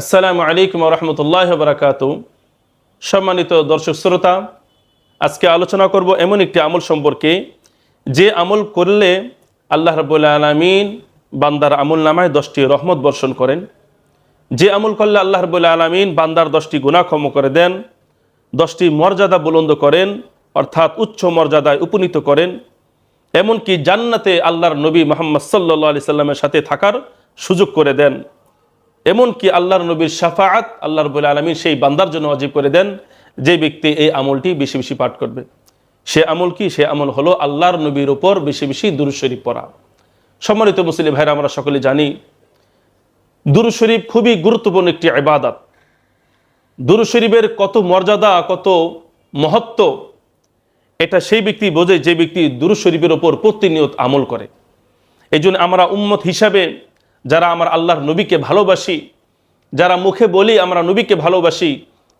আসসালামু আলাইকুম রহমতুল্লাহ বারাকাতু সম্মানিত দর্শক শ্রোতা, আজকে আলোচনা করব এমন একটি আমল সম্পর্কে। যে আমল করলে আল্লাহ রবুল্লা আলমিন বান্দার আমল নামায় দশটি রহমত বর্ষণ করেন। যে আমল করলে আল্লাহ রবুল্লা আলমিন বান্দার দশটি গুণা ক্ষম করে দেন, দশটি মর্যাদা বুলন্দ করেন, অর্থাৎ উচ্চ মর্যাদায় উপনীত করেন। এমনকি জান্নাতে আল্লাহর নবী মোহাম্মদ সাল্লা সাল্লামের সাথে থাকার সুযোগ করে দেন। এমনকি আল্লাহর নবীর শাফাআত আল্লাহ রবুল আলমী সেই বান্দার জন্য অজীব করে দেন যে ব্যক্তি এই আমলটি বেশি বেশি পাঠ করবে। সে আমল কি? সে আমল হলো আল্লাহর নবীর ওপর বেশি বেশি দুরুশরীফ পড়া। সম্মানিত মুসলিম ভাইরা, আমরা সকলে জানি দুরুশরীফ খুবই গুরুত্বপূর্ণ একটি ইবাদত। দুরুশরীফের কত মর্যাদা, কত মহত্ব, এটা সেই ব্যক্তি বোঝে যে ব্যক্তি দুরুশরীফের ওপর প্রতিনিয়ত আমল করে। এই আমরা উম্মত হিসাবে যারা আমার আল্লাহর নবীকে ভালোবাসি, যারা মুখে বলি আমরা নবীকে ভালোবাসি,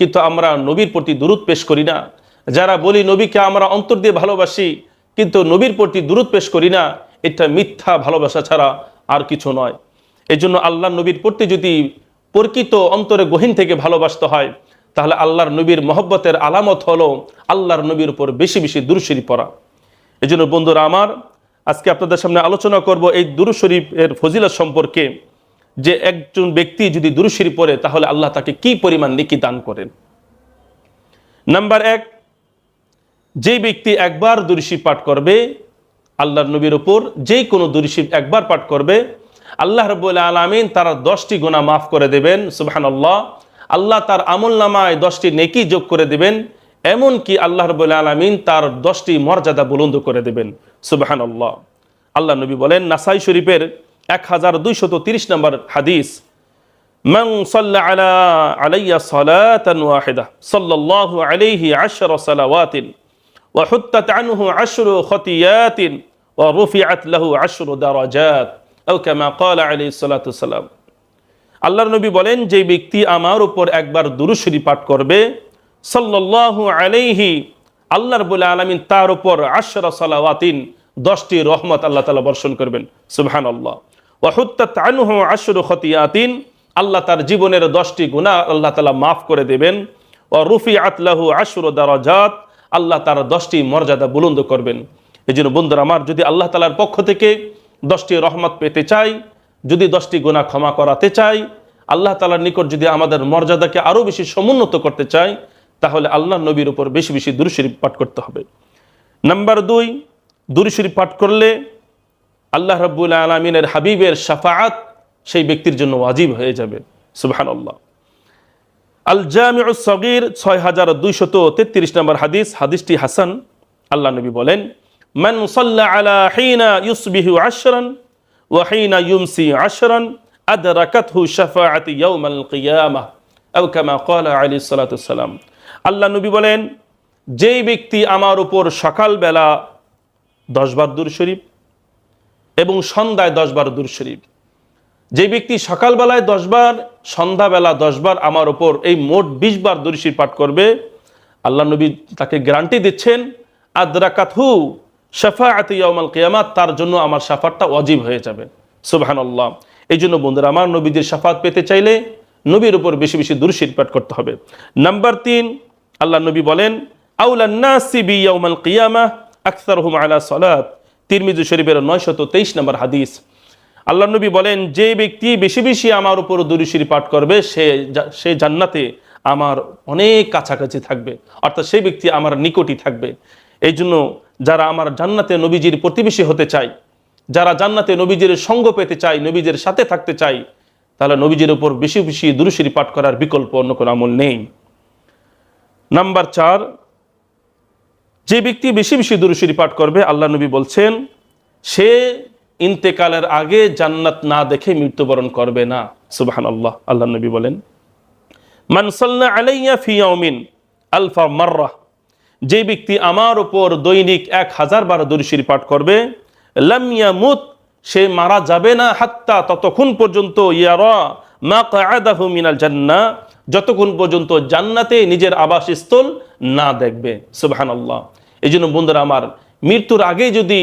কিন্তু আমরা নবীর প্রতি দূরত পেশ করি না। যারা বলি নবীকে আমরা অন্তর দিয়ে ভালোবাসি, কিন্তু নবীর প্রতি দূরত পেশ করি না, এটা মিথ্যা ভালোবাসা ছাড়া আর কিছু নয়। এই জন্য আল্লাহ নবীর প্রতি যদি প্রকৃত অন্তরে গহীন থেকে ভালোবাসতে হয়, তাহলে আল্লাহর নবীর মহব্বতের আলামত হলো আল্লাহর নবীর উপর বেশি বেশি দুরুশরী পড়া। এই জন্য বন্ধুরা আমার আজকে আপনাদের সামনে আলোচনা করব এই দুরু শরীফের ফজিলত সম্পর্কে যে একজন ব্যক্তি যদি দুরু শরীফ পড়ে, তাহলে আল্লাহ তাকে কি পরিমাণ নেকি দান করেন? নাম্বার এক, যে ব্যক্তি একবার দুরুশিব পাঠ করবে, আল্লাহর নবীর উপর যে কোনো দুরুশিব একবার পাঠ করবে, আল্লাহ রবুল্লা আলমিন তারা দশটি গুণা মাফ করে দেবেন সুবাহান আল্লাহ আল্লাহ তার আমল নামায় দশটি নেকি যোগ করে দেবেন এমন কি আল্লাহ রবুল্লা আলমিন তার দশটি মর্যাদা বুলন্দ করে দেবেন। সুবাহান আল্লাহ আল্লাহ নবী বলেন, নাসাই শরীফের এক হাজার দুইশত তিরিশ নম্বর হাদিস মং আলাইহি আশর খতিয়াতিন আশরু নবী বলেন, যে ব্যক্তি আমার উপর একবার দুরুশরী পাঠ করবে সাল্লাল্লাহু আলাইহি আল্লাহ রবুল্লা আলমিন তার উপর আশরা সালাওয়াতিন, দশটি রহমত আল্লাহ তালা বর্ষণ করবেন। সুবহান আল্লাহ ওয়াহুত্তাত আনহু আশরু খতিয়াতিন, আল্লাহ তার জীবনের দশটি গুণা আল্লাহ তালা মাফ করে দেবেন। ও রুফি আতলাহু আশরু দারাজাত, আল্লাহ তার দশটি মর্যাদা বুলন্দ করবেন। এই জন্য বন্ধুরা আমার, যদি আল্লাহ তালার পক্ষ থেকে দশটি রহমত পেতে চাই, যদি দশটি গুণা ক্ষমা করাতে চাই, আল্লাহ তালার নিকট যদি আমাদের মর্যাদাকে আরও বেশি সমুন্নত করতে চাই তাহলে আল্লাহ নবীর উপর বেশি বেশি দুরুশরীফ পাঠ করতে হবে। নাম্বার দুই দুরুশরীফ পাঠ করলে আল্লাহ রব্বুল আলমিনের হাবিবের সাফাআত সেই ব্যক্তির জন্য ওয়াজিব হয়ে যাবে। সুবহান আল্লাহ আল জামিউ সগির ছয় হাজার দুইশত তেত্রিশ নম্বর হাদিস, হাদিসটি হাসান। আল্লাহ নবী বলেন, মান সাল্লা আলা হিনা ইউসবিহু আশরান ওয়া হিনা ইউমসি আশরান আদরাকাতহু শাফাআতি ইয়াউমাল কিয়ামাহ আও কামা ক্বালা আলাইহিস সালাতু ওয়াস সালাম। আল্লাহ নবী বলেন, যেই ব্যক্তি আমার উপর সকালবেলা দশবার দূর শরীফ এবং সন্ধ্যায় দশবার দূর শরীফ, যে ব্যক্তি সকালবেলায় দশবার, সন্ধ্যাবেলা দশবার আমার ওপর এই মোট বিশ বার দর্শী পাঠ করবে, আল্লাহ নবী তাকে গ্যারান্টি দিচ্ছেন, আদরাকাতহু শাফা আতিয়ামাল কিয়ামাত তার জন্য আমার সাফাতটা অজীব হয়ে যাবে। সুবাহান আল্লাহ এই জন্য বন্ধুরা, আমার নবীদের সাফাত পেতে চাইলে নবীর উপর বেশি বেশি দুরশির পাঠ করতে হবে। নাম্বার তিন আল্লাহ নবী বলেন আউলান্নাসিবি ইয়াউমাল কিয়ামা আকসারহুম আলা সালাত। তিরমিজু শরীফের নয়শত তেইশ নম্বর হাদিস। আল্লাহ নবী বলেন, যে ব্যক্তি বেশি বেশি আমার উপর দুরুশির পাঠ করবে, সে সে জান্নাতে আমার অনেক কাছাকাছি থাকবে। অর্থাৎ সেই ব্যক্তি আমার নিকটই থাকবে। এই জন্য যারা আমার জান্নাতে নবীজির প্রতিবেশী হতে চায়, যারা জান্নাতে নবীজির সঙ্গ পেতে চায়, নবীজির সাথে থাকতে চায় তাহলে নবীজির উপর বেশি বেশি দুরুশির পাঠ করার বিকল্প অন্য কোনো আমল নেই। নাম্বার চার, যে ব্যক্তি বেশি বেশি দুরুশির পাঠ করবে, আল্লাহ নবী বলছেন, সে ইন্তেকালের আগে জান্নাত না দেখে মৃত্যুবরণ করবে না। সুবাহান আল্লাহ আল্লাহ নবী বলেন। মানসাল্লা আলাইয়া ফিয়াউমিন আলফা মার্রা, যে ব্যক্তি আমার ওপর দৈনিক এক হাজার বার দরিশির পাঠ করবে লামিয়া মুত সে মারা যাবে না, হাত্তা ততক্ষণ পর্যন্ত ইয়ারা মা কায়াদাহু মিনাল জান্না যতক্ষণ পর্যন্ত জান্নাতে নিজের আবাসস্থল না দেখবে সুবাহান আল্লাহ এই জন্য বন্ধুরা, আমার মৃত্যুর আগে যদি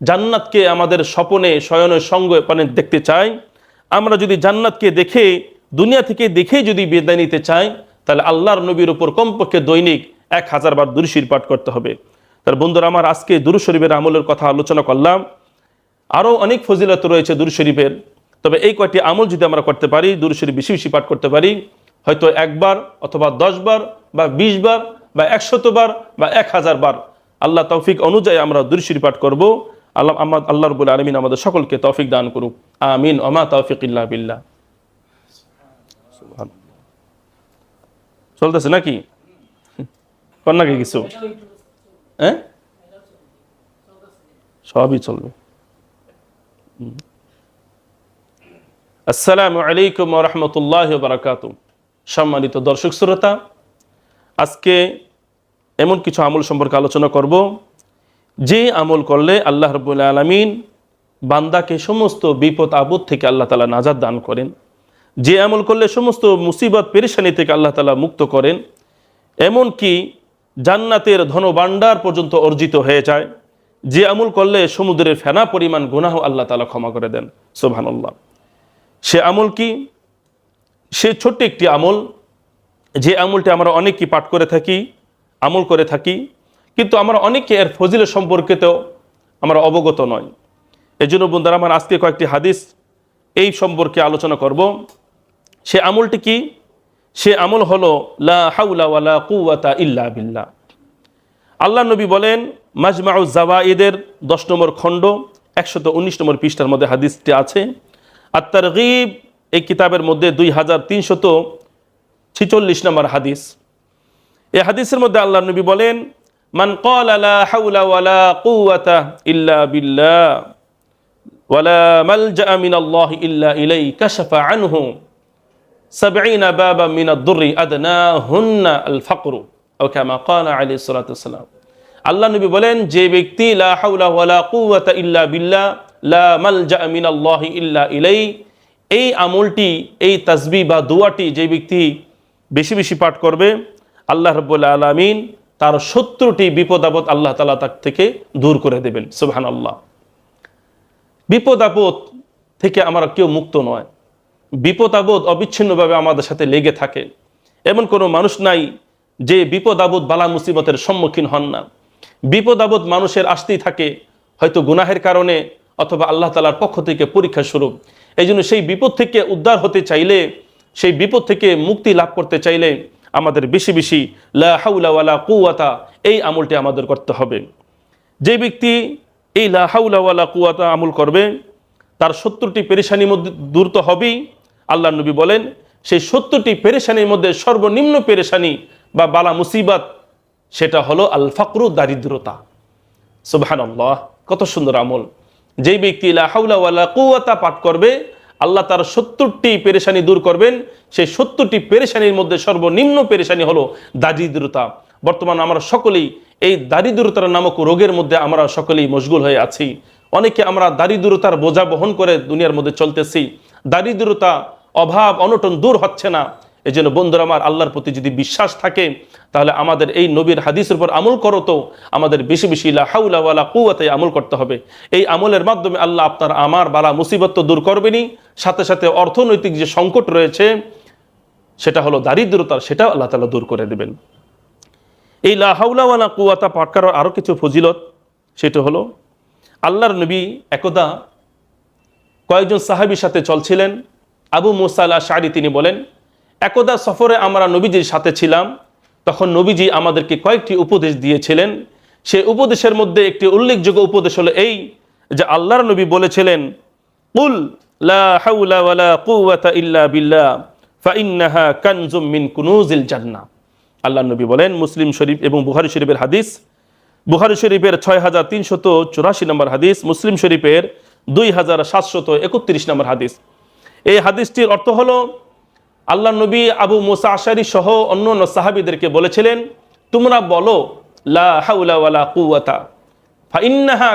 জান্নাতকে আমাদের স্বপনে শয়নের সঙ্গে মানে দেখতে চাই, আমরা যদি জান্নাতকে দেখে, দুনিয়া থেকে দেখেই যদি বিদায় নিতে চাই, তাহলে আল্লাহর নবীর উপর কমপক্ষে দৈনিক এক হাজার বার দুরুশির পাঠ করতে হবে। তার বন্ধুরা, আমার আজকে দুরু শরীফের আমলের কথা আলোচনা করলাম। আরও অনেক ফজিলত রয়েছে দুরু শরীফের। তবে এই কয়টি আমল যদি আমরা করতে পারি, দুরু শরীফ বেশি বেশি পাঠ করতে পারি হয়তো একবার অথবা দশ বার বা বিশ বার বা একশত বার বা এক হাজার বার আল্লাহ তৌফিক অনুযায়ী আমরা দুরু পাঠ করব। আল্লাহ আমার আল্লাহ রবুল আলমিন আমাদের সকলকে তৌফিক দান করুক। আমিন। ওমা তৌফিক ইল্লা সুবহান। চলতেছে নাকি? কর নাকি কিছু? হ্যাঁ? সবই চলবে। আসসালামু আলাইকুম রহমতুল্লাহ বারাকাত সম্মানিত দর্শক শ্রোতা, আজকে এমন কিছু আমল সম্পর্কে আলোচনা করব। যে আমল করলে আল্লাহ রবুল্লা আলমিন বান্দাকে সমস্ত বিপদ আপদ থেকে আল্লাহ তালা নাজাদ দান করেন। যে আমল করলে সমস্ত মুসিবত পেরেশানি থেকে আল্লাহ তালা মুক্ত করেন। এমনকি জান্নাতের ধনভাণ্ডার পর্যন্ত অর্জিত হয়ে যায়। যে আমল করলে সমুদ্রের ফেনা পরিমাণ গুনাহ আল্লাহ তালা ক্ষমা করে দেন। সোভানুল্লাহ সে আমল কি? সে ছোট্ট একটি আমল, যে আমলটি আমরা অনেকই পাঠ করে থাকি, আমল করে থাকি, কিন্তু আমরা অনেকে এর ফজিল সম্পর্কিতেও আমরা অবগত নয় এই জন্য বন্ধুরা, আমার আজকে কয়েকটি হাদিস এই সম্পর্কে আলোচনা করব। সে আমলটি কি? সে আমল হলো, লা হাউলা ওয়ালা কুওয়াতা ইল্লা বিল্লাহ। আল্লাহ নবী বলেন, মাজমাউ জাওয়াইদের দশ নম্বর খণ্ড, একশত উনিশ নম্বর পৃষ্ঠার মধ্যে হাদিসটি আছে আর তার এই কিতাবের মধ্যে দুই হাজার তিনশত ছিচল্লিশ নম্বর হাদিস। এই হাদিসের মধ্যে আল্লাহ নবী বলেন, মান কল আলা হাউলা ওয়ালা ইল্লা বিল্লাহ ওয়ালা মালজা মিন আল্লাহ ইল্লা ইলাই কাশাফা আনহু সাবঈনা বাবা মিন আদ-দুররি আদনাহুন্না আল ফাকরু। ও কামা ক্বালা আলাইহিস সালাতু ওয়াসসালাম আল্লাহ নবী বলেন, যে ব্যক্তি লা হাওলা ওয়ালা ইল্লা বিল্লাহ, লা মালজা মিন আল্লাহ ইল্লা ইলাই এই আমলটি, এই তাসবি বা দোয়াটি যে ব্যক্তি বেশি বেশি পাঠ করবে, আল্লাহ রব্বুল্লা আলমিন তার সত্তরটি বিপদ আপদ আল্লাহ তালা তার থেকে দূর করে দেবেন। সুবহান আল্লাহ বিপদ আপদ থেকে আমরা কেউ মুক্ত নয়। বিপদ আপদ অবিচ্ছিন্নভাবে আমাদের সাথে লেগে থাকে। এমন কোনো মানুষ নাই যে বিপদ আপদ, বালা মুসিবতের সম্মুখীন হন না। বিপদ আপদ মানুষের আসতেই থাকে, হয়তো গুনাহের কারণে অথবা আল্লাহ তালার পক্ষ থেকে পরীক্ষা স্বরূপ এই জন্য সেই বিপদ থেকে উদ্ধার হতে চাইলে, সেই বিপদ থেকে মুক্তি লাভ করতে চাইলে আমাদের বেশি বেশি লা হাউলা কুয়াতা এই আমলটি আমাদের করতে হবে। যে ব্যক্তি এই লা হাউলা কুয়াতা আমল করবে, তার সত্তরটি পেরেশানির মধ্যে দূর তো হবেই। আল্লাহ নবী বলেন, সেই সত্তরটি পেরেশানির মধ্যে সর্বনিম্ন পেরেশানি বা বালা মুসিবাত সেটা হলো আল ফাকরু দারিদ্রতা। আল্লাহ কত সুন্দর আমল। যেই ব্যক্তি লা হাউলা ওয়ালা কুয়াতা পাঠ করবে, আল্লাহ তার সত্তরটি পেরেশানি দূর করবেন। সেই সত্তরটি পেরেশানির মধ্যে সর্বনিম্ন পেরেশানি হলো দারিদ্রতা। বর্তমান আমরা সকলেই এই দারিদ্রতার নামক রোগের মধ্যে আমরা সকলেই মশগুল হয়ে আছি। অনেকে আমরা দারিদ্রতার বোঝা বহন করে দুনিয়ার মধ্যে চলতেছি। দারিদ্রতা অভাব, অনটন দূর হচ্ছে না। এই জন্য বন্ধুরা আমার আল্লাহর প্রতি যদি বিশ্বাস থাকে, তাহলে আমাদের এই নবীর হাদিসের উপর আমল করো তো, আমাদের বেশি বেশি লা হাউলা ওয়ালা কুয়াতে আমল করতে হবে। এই আমলের মাধ্যমে আল্লাহ আপনার আমার বালা মুসিবত তো দূর করবেনই। সাথে সাথে অর্থনৈতিক যে সংকট রয়েছে, সেটা হলো দারিদ্রতার, সেটাও আল্লাহ তালা দূর করে দেবেন। এই লা হাউলা কুয়াতা পাঠ করার আরও কিছু ফজিলত, সেটা হলো, আল্লাহর নবী একদা কয়েকজন সাহাবির সাথে চলছিলেন। আবু মুসাল্লাহ শাড়ি তিনি বলেন একদা সফরে আমরা নবীজির সাথে ছিলাম, তখন নবীজি আমাদেরকে কয়েকটি উপদেশ দিয়েছিলেন। সে উপদেশের মধ্যে একটি উল্লেখযোগ্য উপদেশ হলো এই যে আল্লাহর নবী বলেছিলেন, কুল লা হাউলা ওয়ালা কুওয়াতা বিল্লাহ ফাইন্নাহা কানজুম কুনুজিল জান্নাহ। আল্লাহ নবী বলেন, মুসলিম শরীফ এবং বুহারি শরীফের হাদিস বুহারি শরীফের ছয় হাজার তিনশত চুরাশি নম্বর হাদিস, মুসলিম শরীফের দুই হাজার সাতশত একত্রিশ নম্বর হাদিস। এই হাদিসটির অর্থ হলো আল্লাহ নবী আবু মুসা আশারি সহ অন্য অন্য সাহাবিদেরকে বলেছিলেন, তোমরা বলো, লা ফাইন্নাহা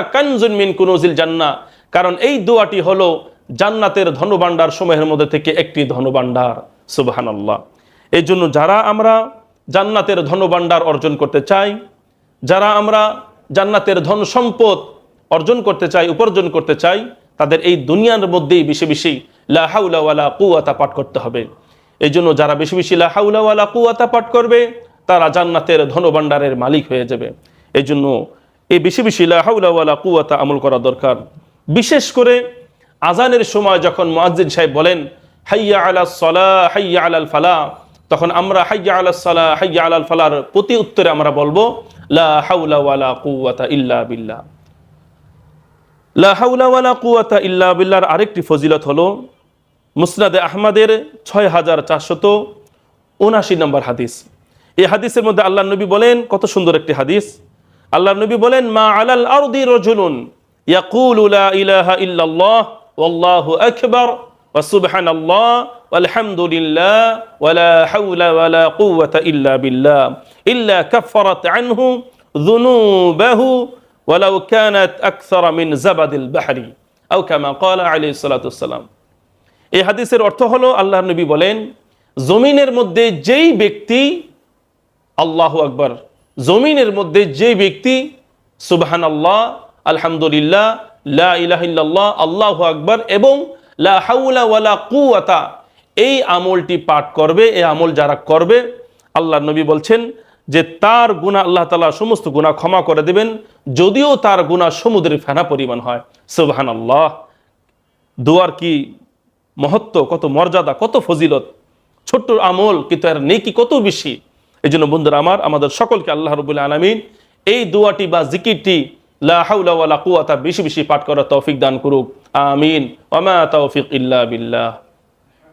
জান্নাহ। কারণ এই দোয়াটি হলো জান্নাতের ধনভাণ্ডার সমূহের মধ্যে থেকে একটি ধনভাণ্ডার। সুবহানাল্লাহ। এই জন্য যারা আমরা জান্নাতের ধনভাণ্ডার অর্জন করতে চাই, যারা আমরা জান্নাতের ধন সম্পদ অর্জন করতে চাই, উপার্জন করতে চাই, তাদের এই দুনিয়ার মধ্যেই বেশি বেশি লা হাউলা ওয়ালা কুয়াতা পাঠ করতে হবে। এই জন্য যারা বেশি বেশি লা হাউলা কুয়াতা পাঠ করবে, তারা জান্নাতের ধনভাণ্ডারের মালিক হয়ে যাবে। এই জন্য এই বেশি বেশি লা হাউলা ওয়ালা কুয়াতা আমল করা দরকার। বিশেষ করে আজানের সময় যখন মুয়াজ্জিন সাহেব বলেন, হাইয়া আলা সলা, হাইয়া আলাল ফালা তখন আমরা হাইয়া আলা সালা, হাইয়া আলাল ফালার প্রতি উত্তরে আমরা বলব, লা হাউলা ওয়ালা কুওয়াতা ইল্লা বিল্লাহ লা হাউলা ওয়ালা কুওয়াতা ইল্লা বিল্লাহর আরেকটি ফজিলত হলো মুসনাদে আহমদের ছয় হাজার চারশত উনাশি নম্বর হাদিস। এই হাদিসের মধ্যে আল্লাহ নবী বলেন, কত সুন্দর একটি হাদিস। আল্লাহ নবী বলেন, মা আলাল আরদি রজুলুন ইয়াকুলু লা ইলাহা ইল্লাল্লাহ, ওয়াল্লাহু আকবার, ওয়া সুবহানাল্লাহ, ওয়ালহামদুলিল্লাহ, ওয়ালা হাওলা ওয়ালা কুওয়াতা ইল্লা বিল্লাহ, ইল্লা কাফফারাত আনহু যুনুবাহু, ওয়ালাউ কানাত আকসারা মিন জাবাদিল বাহরি, আও কামা ক্বালা আলাইহিস সালাতু ওয়াসসালাম এই হাদিসের অর্থ হলো, আল্লাহ নবী বলেন, জমিনের মধ্যে যেই ব্যক্তি, আল্লাহ আকবর, জমিনের মধ্যে যে ব্যক্তি সুবহান আল্লাহ আলহামদুলিল্লাহ, লা আল্লাহ আকবর, এবং লা কুয়াতা এই আমলটি পাঠ করবে, এই আমল যারা করবে, আল্লাহ নবী বলছেন যে তার গুণা আল্লাহ তালা সমস্ত গুণা ক্ষমা করে দেবেন, যদিও তার গুণা সমুদ্রের ফেনা পরিমাণ হয়। সুবহান আল্লাহ দোয়ার কি মহত্ব, কত মর্যাদা, কত ফজিলত, ছোট্ট আমল, কিন্তু এর নেকি কত বেশি? এই জন্য বন্ধুরা আমার, আমাদের সকলকে আল্লাহ রবুল্লা আলমিন এই দুয়াটি বা জিকিরটি লাহাউলা কুয়াতা বেশি বেশি পাঠ করার তৌফিক দান করুক। আমিন। ওমা তৌফিক ইল্লা বিল্লাহ।